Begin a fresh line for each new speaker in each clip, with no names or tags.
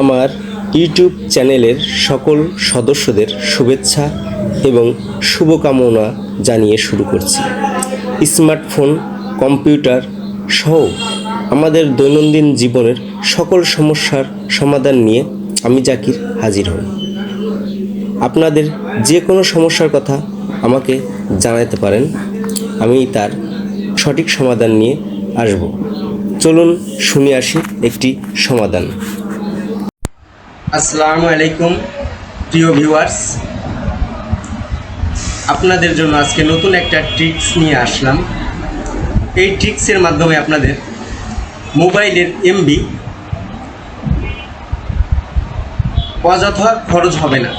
আমার ইউটিউব চ্যানেলের সকল সদস্যদের শুভেচ্ছা এবং শুভকামনা জানিয়ে শুরু করছি। স্মার্টফোন, কম্পিউটার সহ আমাদের দৈনন্দিন জীবনের সকল সমস্যার সমাধান নিয়ে আমি জাকির হাজির হই। আপনাদের যে কোনো সমস্যার কথা আমাকে জানাতে পারেন, আমি তার সঠিক সমাধান নিয়ে আসব। চলুন শুনে আসি একটি সমাধান। আসসালামু আলাইকুম, প্রিয় ভিউয়ার্স আপনাদের জন্য আজকে নতুন একটা ট্রিক্স নিয়ে আসলাম। এই ট্রিক্সের মাধ্যমে আপনাদের মোবাইলের এমবি অযথা খরচ হবে না।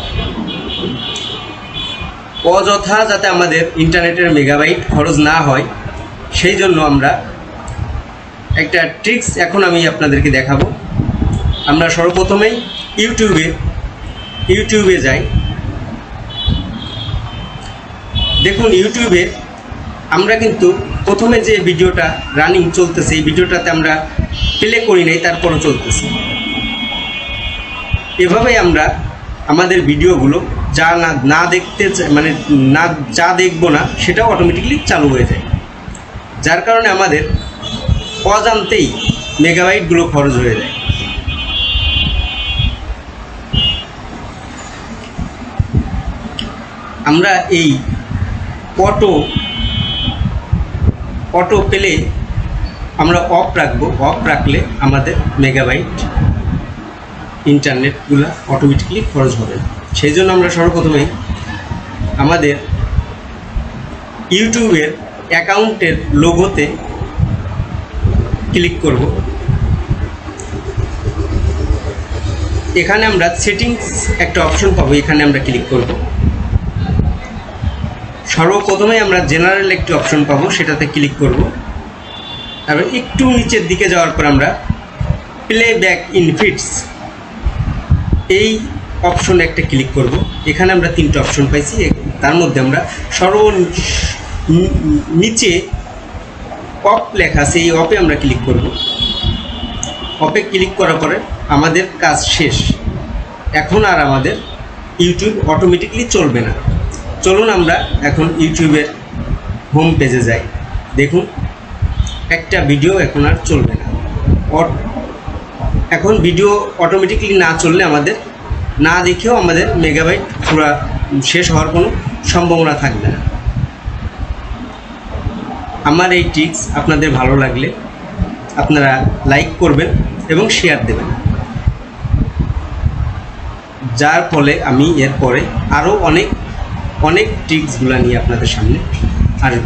অযথা যাতে আমাদের ইন্টারনেটের মেগাবাইট খরচ না হয়, সেই জন্য আমরা একটা ট্রিক্স এখন আমি আপনাদেরকে দেখাবো। আমরা সর্বপ্রথমেই ইউটিউবে ইউটিউবে যাই। দেখুন, ইউটিউবে আমরা কিন্তু প্রথমে যে ভিডিওটা রানিং চলতেছে, এই ভিডিওটাতে আমরা প্লে করি নাই, তারপরও চলতেছে। এভাবেই আমরা আমাদের ভিডিওগুলো যা না না দেখতে মানে না, যা দেখব না, সেটাও অটোমেটিকলি চালু হয়ে যায়। যার কারণে আমাদের অজান্তেই মেগাবাইটগুলো খরচ হয়ে যায়। আমরা এই অটো অটো পেলে আমরা অফ রাখব। অফ রাখলে আমাদের মেগাবাইট ইন্টারনেটগুলো অটোমেটিকলি খরচ হবে। সেই জন্য আমরা সর্বপ্রথমেই আমাদের ইউটিউবের অ্যাকাউন্টের লোগোতে ক্লিক করব। এখানে আমরা সেটিংস একটা অপশন পাবো, এখানে আমরা ক্লিক করব। সর্বপ্রথমে আমরা জেনারেল একটি অপশন পাবো, সেটাতে ক্লিক করব। তারপর একটু নিচের দিকে যাওয়ার পর আমরা প্লে ব্যাক ইন ফিটস এই অপশনে একটা ক্লিক করব। এখানে আমরা তিনটে অপশন পাইছি। তার মধ্যে আমরা সর্ব নিচে অফ লেখা আছে, এই অফে আমরা ক্লিক করব। অফে ক্লিক করার পরে আমাদের কাজ শেষ। এখন আর আমাদের ইউটিউব অটোমেটিকলি চলবে না। চলুন আমরা এখন ইউটিউবের হোম পেজে যাই। দেখুন, একটা ভিডিও এখন আর চলবে না। এখন ভিডিও অটোমেটিকলি না চললে আমাদের, না দেখেও আমাদের মেগাবাইট পুরা শেষ হওয়ার কোনো সম্ভাবনা থাকবে না। আমার এই টিপস আপনাদের ভালো লাগলে আপনারা লাইক করবেন এবং শেয়ার দেবেন। যার ফলে আমি এরপরে আরও অনেক অনেক টিপসগুলো নিয়ে আপনাদের সামনে আসব।